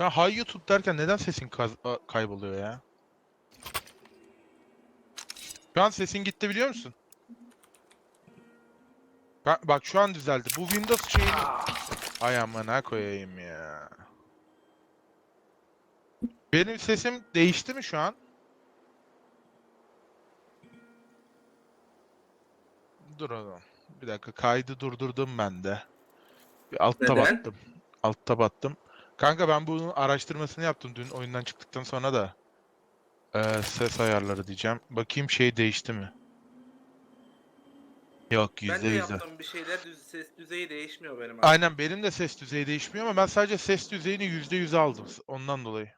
Sen hay YouTube derken neden sesin kayboluyor ya? Şu an sesin gitti biliyor musun? Bak, bak şu an düzeldi. Bu Windows şeyini... Ay amına koyayım ya. Benim sesim değişti mi şu an? Dur oğlum. Bir dakika kaydı durdurdum ben de. Bir altta Neden? battım. Altta battım. Kanka ben bunun araştırmasını yaptım dün oyundan çıktıktan sonra da. Ee, ses ayarları diyeceğim. Bakayım şey değişti mi? Yok Ben yüzde de yüz. yaptım bir şeyler düz, ses düzeyi değişmiyor benim. abi. Aynen benim de ses düzeyi değişmiyor ama ben sadece ses düzeyini yüzde yüz aldım. Ondan dolayı.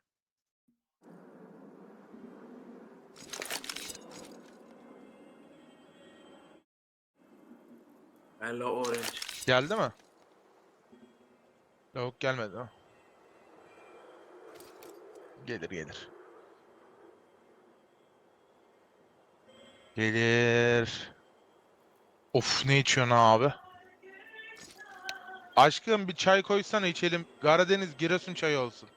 Hello Orange. Geldi mi? Yok gelmedi ha. Gelir gelir. Gelir. Of ne içiyorsun abi? Aşkım bir çay koysana içelim. Karadeniz Giresun çayı olsun.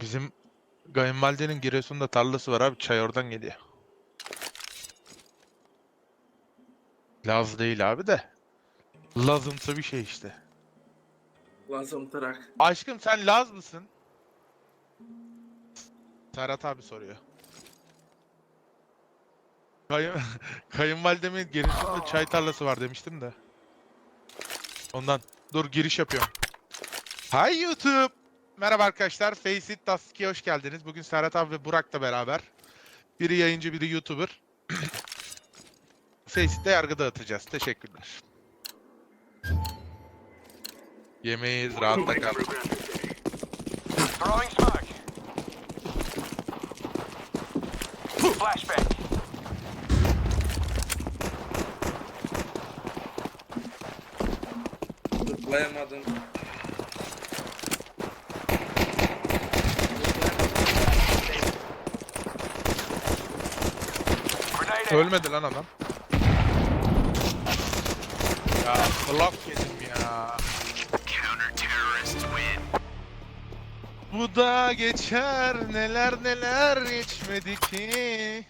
Bizim kayınvalidenin Giresun'da tarlası var abi. Çay oradan geliyor. Laz değil abi de. Lazımsı bir şey işte. Lazım tırak. Aşkım sen Laz mısın? Serhat abi soruyor. Kayın, kayınvalidemin Giresun'da çay tarlası var demiştim de. Ondan. Dur giriş yapıyorum. Hi YouTube. Merhaba arkadaşlar. Face It hoş geldiniz. Bugün Serhat abi ve Burak'la beraber. Biri yayıncı, biri YouTuber. Face It'te yargı dağıtacağız. Teşekkürler. Yemeğiz, rahatta kal. Throwing smoke. Flashbang. Zıplayamadım. Grenade out. Ölmedi lan adam. Ya blok yedim Bu da geçer neler neler geçmedi ki.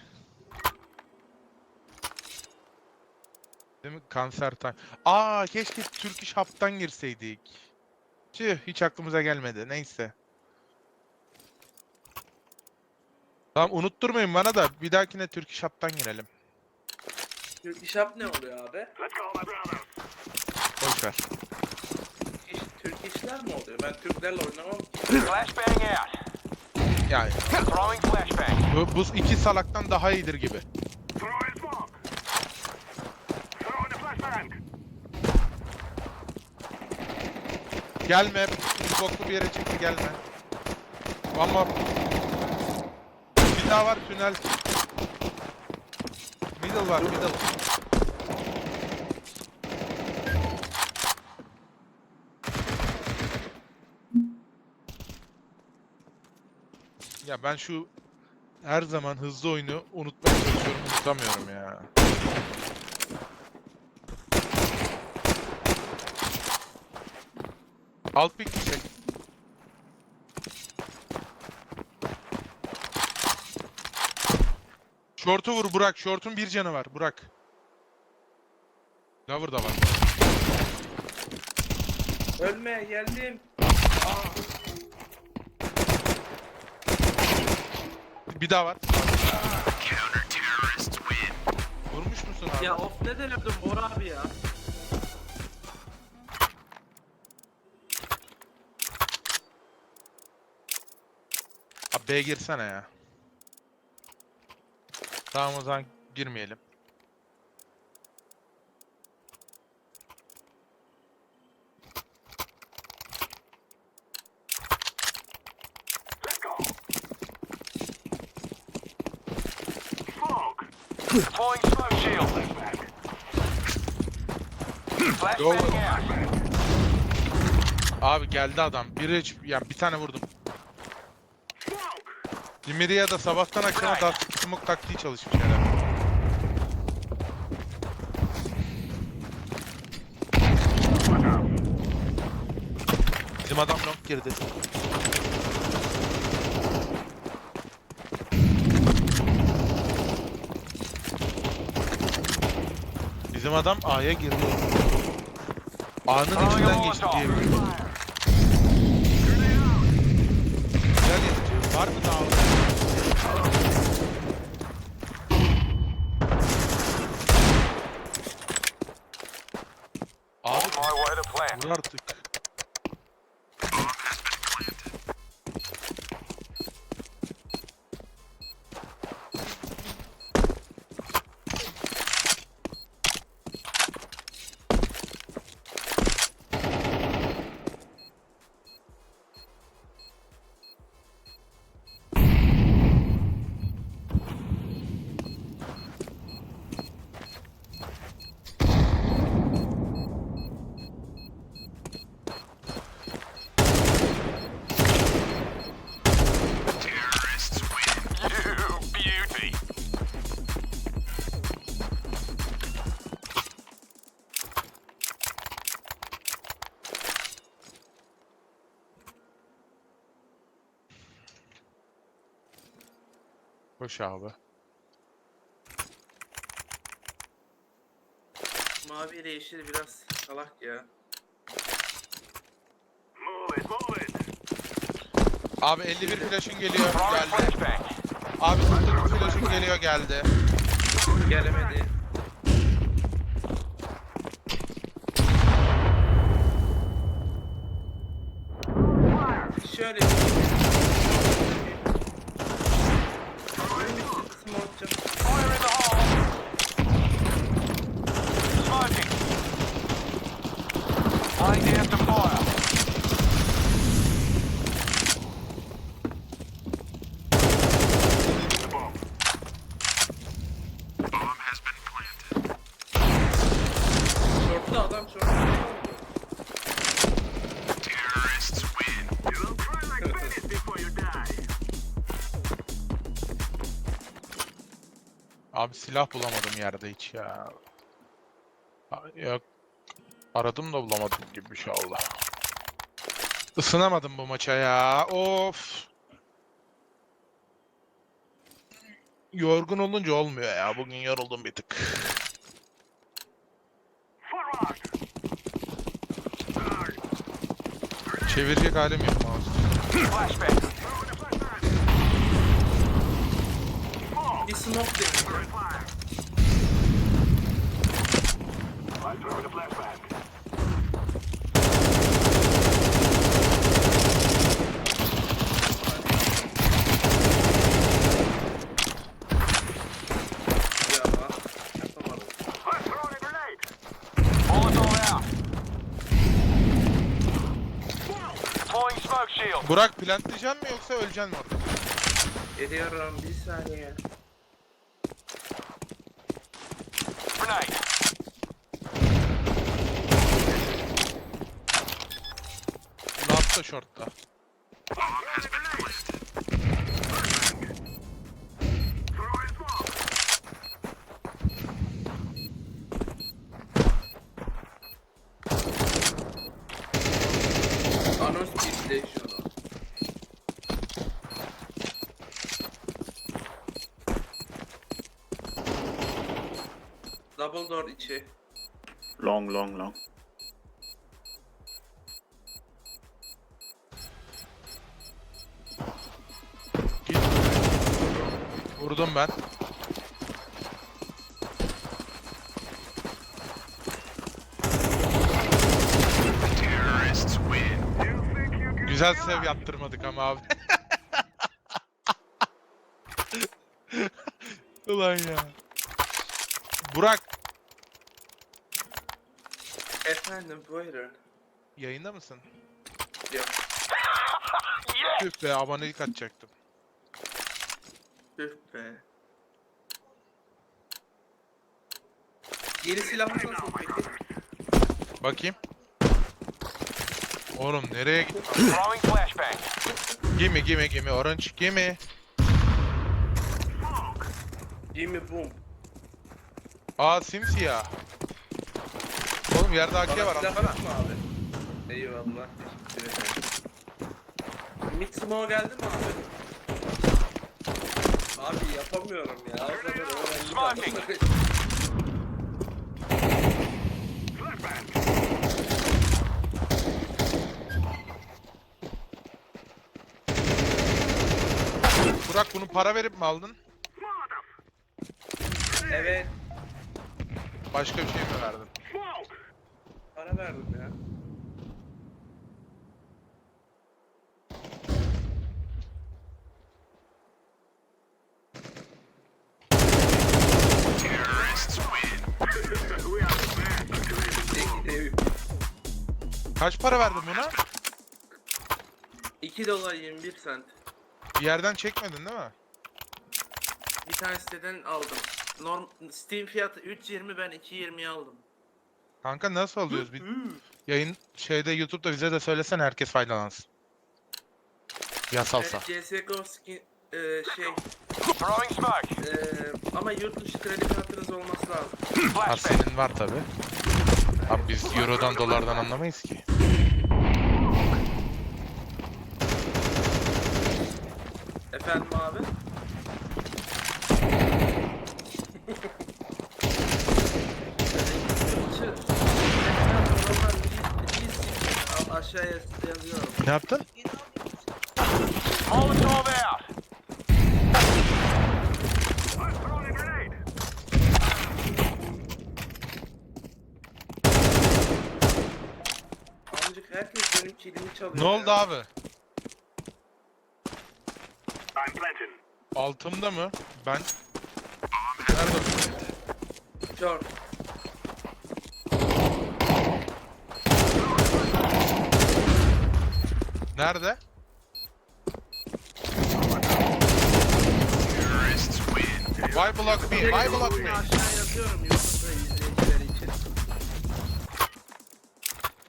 Değil mi? Kanser time. Aa keşke Türk İş Hub'tan girseydik. Tüh hiç aklımıza gelmedi. Neyse. Tamam unutturmayın bana da bir dahakine Türk İş Hub'tan girelim. Türk İş Hub ne oluyor abi? Boş ver. Türk işler mi oluyor? Ben Türklerle oynamam. Flashbang out. Yani Throwing flashbang. bu, bu iki salaktan daha iyidir gibi. Throwing smoke. Throwing a flashbang. Gelme. Boklu bir yere çıktı gelme. More. Bir daha var tünel. Middle var middle. Ya ben şu her zaman hızlı oyunu unutmaya çalışıyorum unutamıyorum ya. Alt pik çek. Şortu vur Burak. Şortun bir canı var. Burak. Cover da var. Ölmeye geldim. Bir daha var. Vurmuş musun abi? Ya of ne denedim Bora abi ya. Abi B'ye girsene ya. Tamam o zaman girmeyelim. Deploying smoke shield. Out. Abi geldi adam. Biri hiç, ya bir tane vurdum. Dimiriye da sabahtan akşama da smoke taktiği çalışmış herhalde. Bizim adam long girdi. Bizim adam A'ya girdi. A'nın içinden geçti diye biliyorum. Güzel yetici. Var mı daha? Abi vur artık. Koş abi. Mavi ile yeşil biraz salak ya. Abi 51 flash'ın geliyor geldi. Abi 49 flash'ın geliyor geldi. Gelemedi. Şöyle Abi silah bulamadım yerde hiç ya. Yok. Aradım da bulamadım gibi bir şey oldu. Isınamadım bu maça ya. Of. Yorgun olunca olmuyor ya. Bugün yoruldum bir tık. Çevirecek halim yok mouse. Deploying smoke shield. Burak plantlayacak mı yoksa öleceksin mi orada? Geliyorum bir saniye. Grenade. Last short'ta. Double door içi. Long, long, long. Vurdum ben. Güzel sev yaptırmadık ama abi. Ulan ya. Burak Efendim buyurun. yayında mısın? Yok. Tüh be abonelik atacaktım. Tüh be. Yeni silahınız nasıl peki? Bakayım. Oğlum nereye gittin? Throwing flashbang. Gimme gimme gimme orange gimme. Jimmy Boom. Aa simsiyah. Oğlum yerde AK var silah alsana. yok mu abi? Eyvallah. Mid smoke geldi mi abi? Abi yapamıyorum ya. O kadar öğrendim. Smoking. Burak bunu para verip mi aldın? evet. Başka bir şey mi verdin? Verdim ya. Kaç para verdin buna? 2 dolar 21 sent. Bir yerden çekmedin değil mi? Bir tane siteden aldım. Norm Steam fiyatı 3.20 ben 2.20'ye aldım. Kanka nasıl alıyoruz? Bir yayın şeyde YouTube'da bize de söylesene herkes faydalansın. Yasalsa. Evet, CSGO skin e, şey Throwing smoke. e, ama yurt dışı kredi kartınız olması lazım. Ha Flashbang. senin var tabi. Abi biz Euro'dan dolardan anlamayız ki. Efendim abi? Al aşağıya yazıyorum. Ne yaptın? Molotov out. Amcık herkes benim kilimi çalıyor. Ne oldu ya. abi? Altımda mı? Ben... Nerede? Short. Nerede? Why block me? Why block me?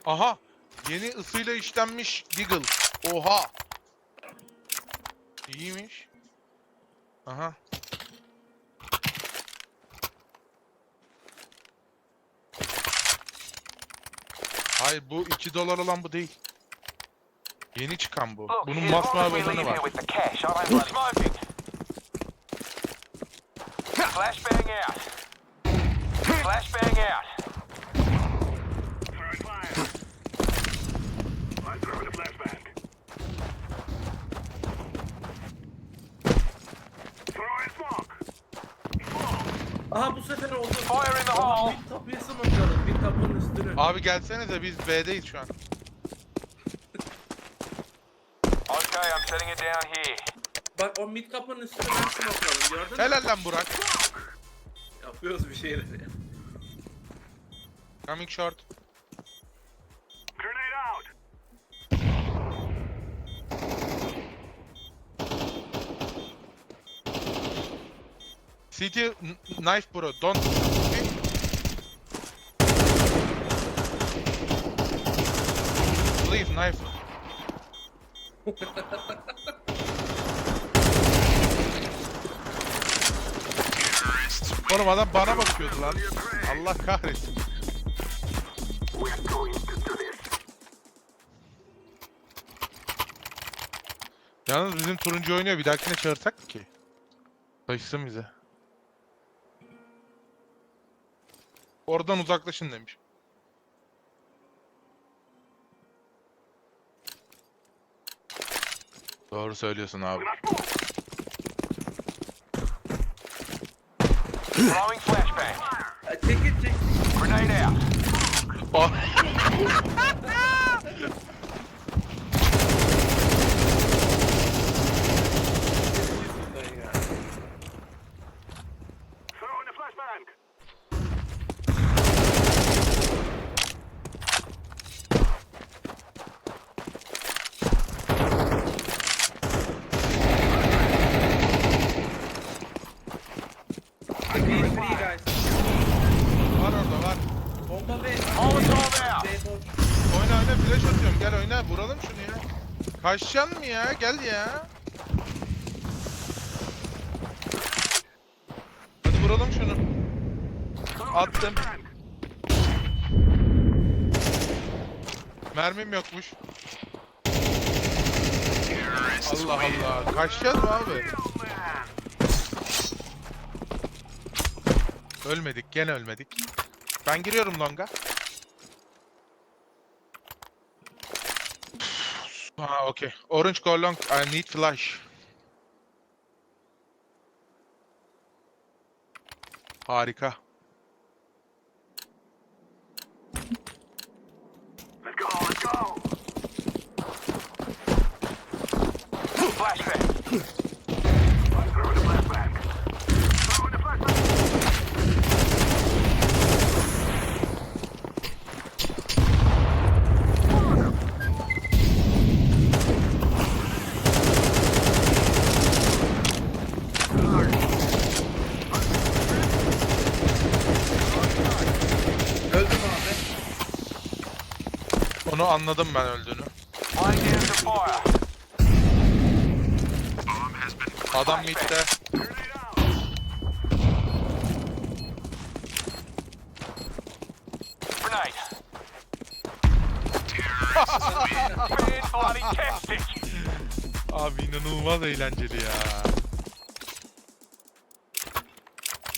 Aha! Yeni ısıyla işlenmiş Deagle. Oha! İyiymiş. Aha. Hayır bu 2 dolar olan bu değil. Yeni çıkan bu. Look, Bunun masmavi olanı var. Flashbang out. Flashbang out. Aha bu sefer oldu. Fire in the hole. Bir tapıyı smokladım. Bir tapının üstünü. Abi gelsenize biz B'deyiz şu an. Okay, I'm setting it down here. Bak o mid kapının üstünü ben smokladım gördün mü? Helal lan Burak. Yapıyoruz bir şeyler ya. Coming short. CT n- knife bro. Don't. Please knife. Oğlum adam bana bakıyordu lan. Allah kahretsin. Yalnız bizim turuncu oynuyor. Bir dahakine çağırsak ki? Taşısın bize. Oradan uzaklaşın demiş. Doğru söylüyorsun abi. Throwing flashbang. Ha, Çekil çekil. Grenade out. Oh. Yüzünden ya. Free, free guys. Var orada var. Bomba B. Molotov out. B boş. Oyna oyna flash atıyorum. Gel oyna vuralım şunu ya. Kaçacaksın mı ya? Gel ya. Hadi vuralım şunu. Attım. Mermim yokmuş. Allah Allah. Kaçacağız mı abi? Ölmedik. Gene ölmedik. Ben giriyorum longa. Ha okey. Orange go. I need flash. Harika. Let's go, let's go. Flashbang. Throwing the flashbang. Throwing the flashbang. Öldüm abi. Onu anladım ben öldüğünü. Adam midde. Abi inanılmaz eğlenceli ya.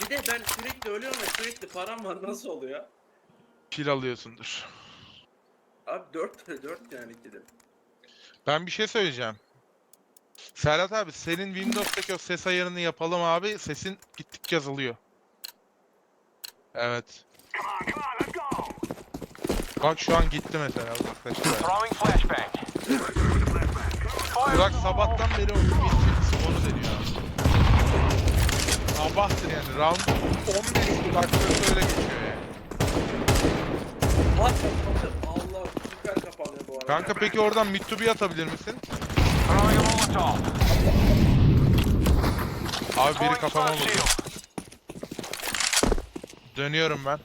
Bir de ben sürekli ölüyorum ve sürekli param var nasıl oluyor? Pil alıyorsundur. Abi 4 4 yani ikide. Ben bir şey söyleyeceğim. Serhat abi senin Windows'taki o ses ayarını yapalım abi. Sesin gittikçe azalıyor. Evet. Bak şu an gitti mesela uzaklaştı. Throwing flashbang. Burak sabahtan beri o Twitch'in sponu deniyor abi. Sabahtır yani round 15 dakikası öyle geçiyor yani. Bak Kanka peki oradan mid to atabilir misin? Abi biri Throwing kafama vurdu. Dönüyorum ben.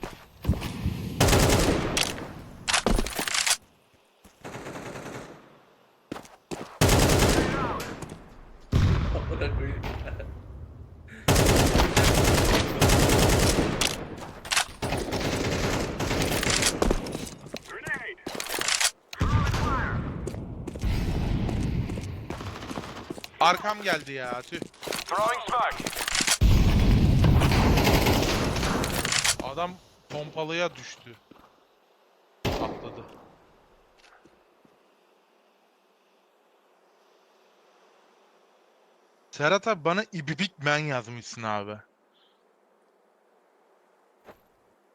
Arkam geldi ya tüh. Throwing smoke. Adam pompalıya düştü. Atladı. Serhat abi bana ibibik men yazmışsın abi.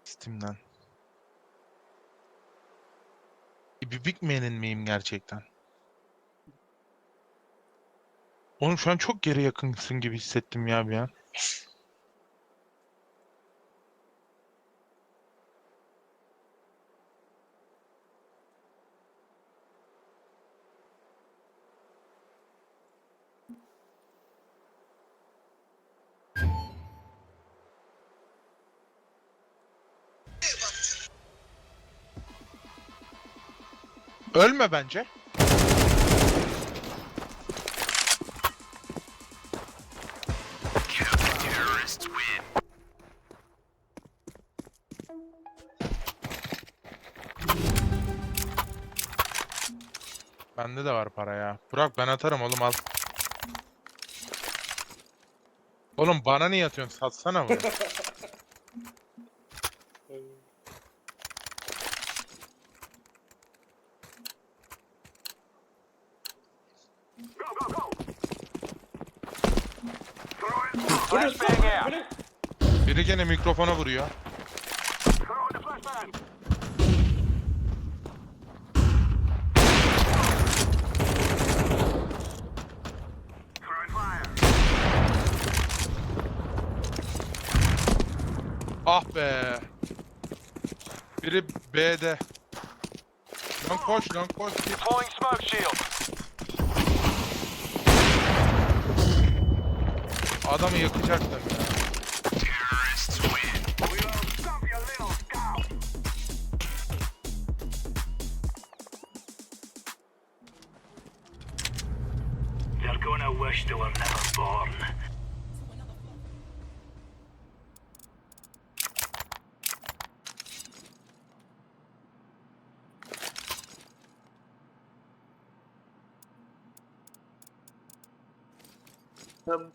Steam'den. İbibik men'in miyim gerçekten? Oğlum şu an çok geri yakınsın gibi hissettim ya bir an. Ölme bence. Bende de var para ya. Burak ben atarım oğlum al. Oğlum bana niye atıyorsun? Satsana bunu. Biri gene mikrofona vuruyor. throwing the flashbang. Throwing fire. Ah be. Biri B'de. Lan koş lan koş. Deploying smoke shield. Adamı yakacaktım ya. They're gonna wish they were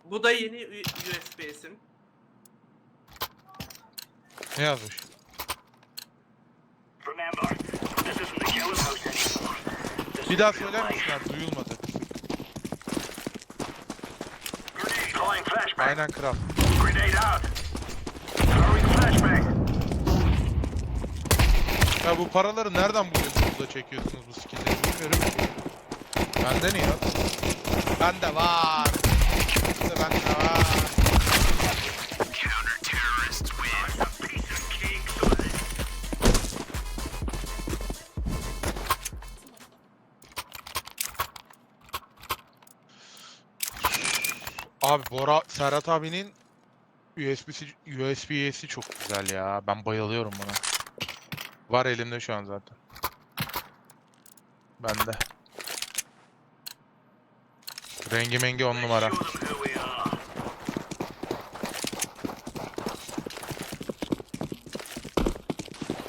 Bu da yeni U- USB'sim. Ne yazmış? Bir daha söyler misin abi? Duyulmadı. Aynen kral. Ya bu paraları nereden buluyorsunuz da çekiyorsunuz bu skinleri bilmiyorum. Bende ne yok? Bende var. İşte bende. Abi Bora Serhat abinin USB'si USB'si çok güzel ya. Ben bayılıyorum buna. Var elimde şu an zaten. Bende. Rengi mengi on numara. Show them who we are.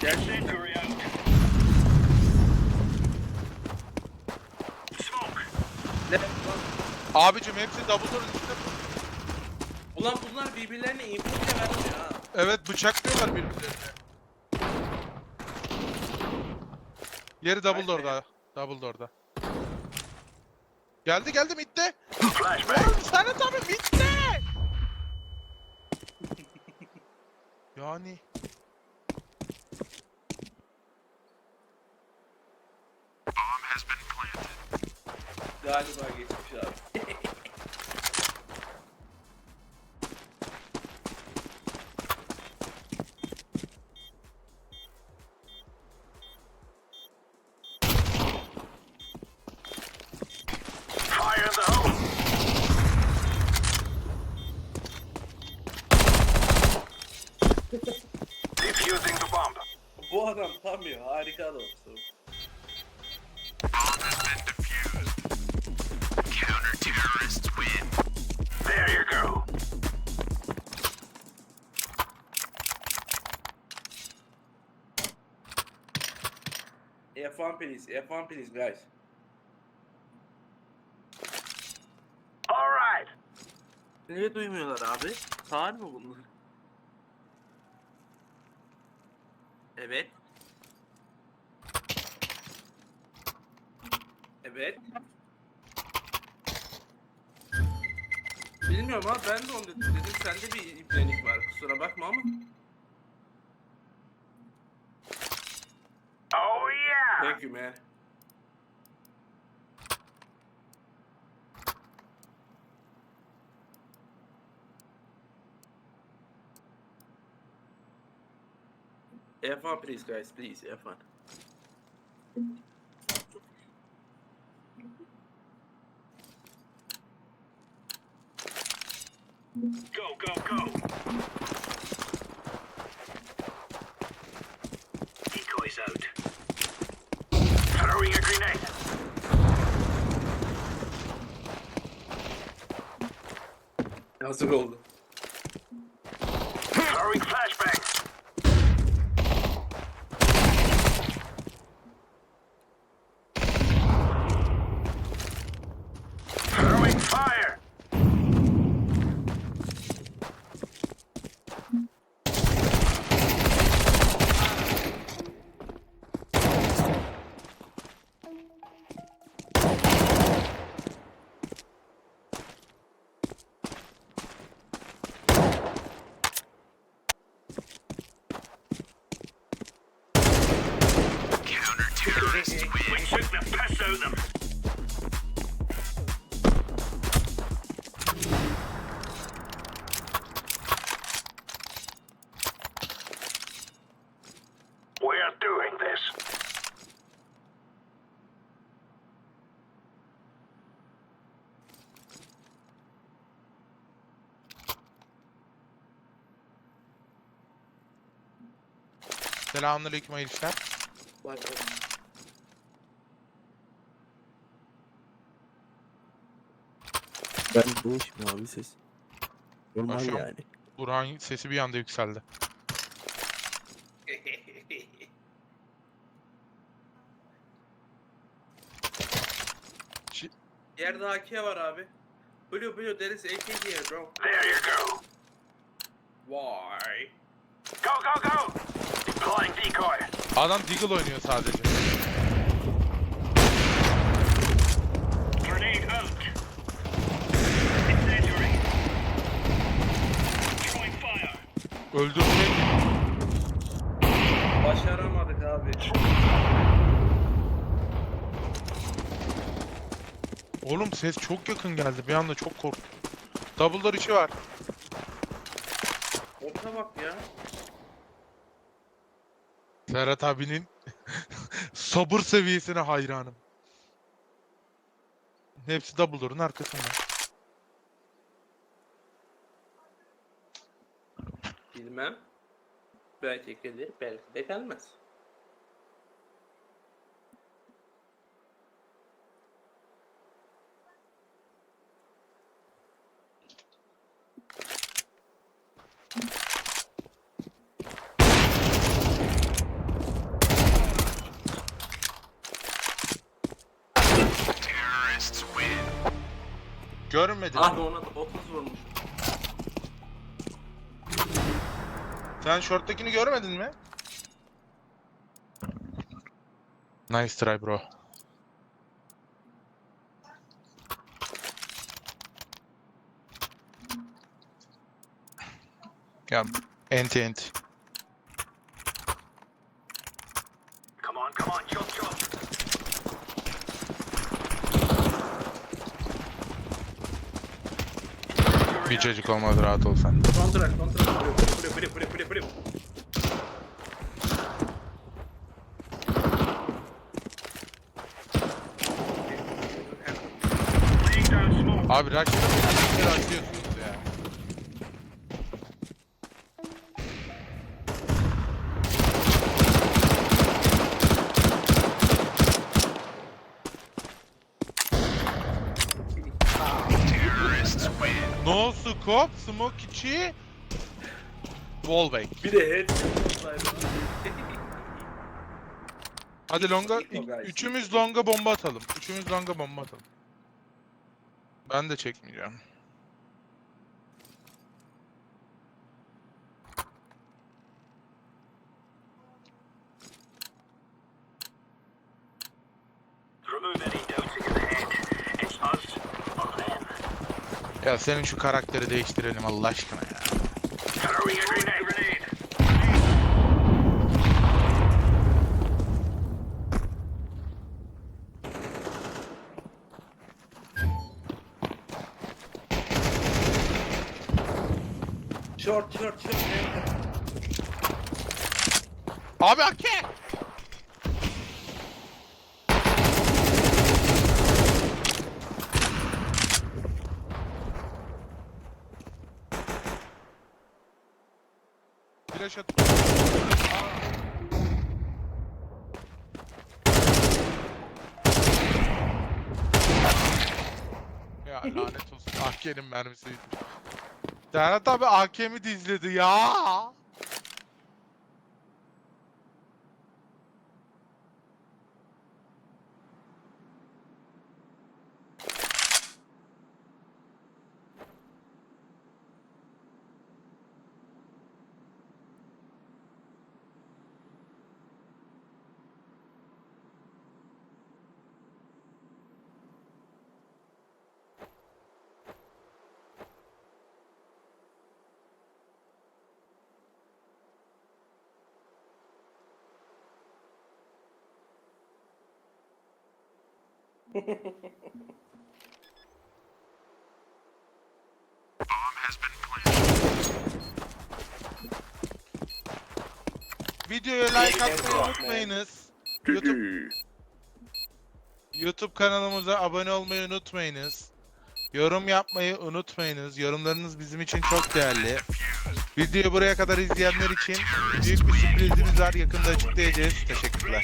Gerçekten. Incendiary out. Smoke. Ne? Abicim hepsi double door üstünde. Ulan bunlar birbirlerine bile vermiyor ha. Evet bıçaklıyorlar birbirlerini. Yeri double door'da. Double door'da. Geldi geldi midde. Oğlum Serhat abi midde. yani. Bomb has been planted. Galiba geçmiş abi. F1 please, F1 please guys. All right. Niye duymuyorlar abi? Sağır mı bunlar? Evet. Evet. Bilmiyorum abi ben de onu dedim. Dedim sende bir ibnelik var kusura bakma ama. Thank you man. F1 please guys please F1. Go, go, go. Hazır oldu. Throwing flashbang. Throwing fire. Counter-terrorists win. We took the piss out of them. We're doing this. Selamünaleyküm hayırlı işler. Bak bak. Ben değişmiyor abi ses. Normal Akşam- yani. Burhan sesi bir anda yükseldi. Yerde AK var abi. Blue, blue, there is AK here, bro. There you go. Why? Go, go, go. Deploying decoy. Adam Deagle oynuyor sadece. Grenade out. Incendiary. Throwing fire. Öldürecek. Başaramadık abi. Oğlum ses çok yakın geldi. Bir anda çok korktum. Double'lar içi var. Orta bak ya. Ferhat abinin sabır seviyesine hayranım. Hepsi Double'ların arkasında. Bilmem. Belki gelir, belki de gelmez. Terrorists win. Görmedin. Abi ona da 30 vurmuş. Sen short'takini görmedin mi? Nice try bro. Ya enti enti. Come on, come on, chop, chop. Bir çocuk olmadı rahat ol sen. Kontrak, kontrak. Blue, blue, blue, blue, blue, blue. Laying down smoke. Abi Rush'ı açıyorsunuz ya. Terrorists win. No scope, smoke içi. Wallbang. Bir de head. Hadi longa, üçümüz longa bomba atalım. Üçümüz longa bomba atalım. Ben de çekmeyeceğim. Remove any doubting in the head. It's us or them. Ya senin şu karakteri değiştirelim Allah aşkına ya. Throwing a grenade. Short, short, short. Abi Ake! Flash at. Ya lanet olsun AK'nin mermisiydi. Serhat abi AK'mi dizledi ya. Videoya like atmayı unutmayınız. YouTube, YouTube kanalımıza abone olmayı unutmayınız. Yorum yapmayı unutmayınız. Yorumlarınız bizim için çok değerli. Videoyu buraya kadar izleyenler için büyük bir sürprizimiz var. Yakında açıklayacağız. Teşekkürler.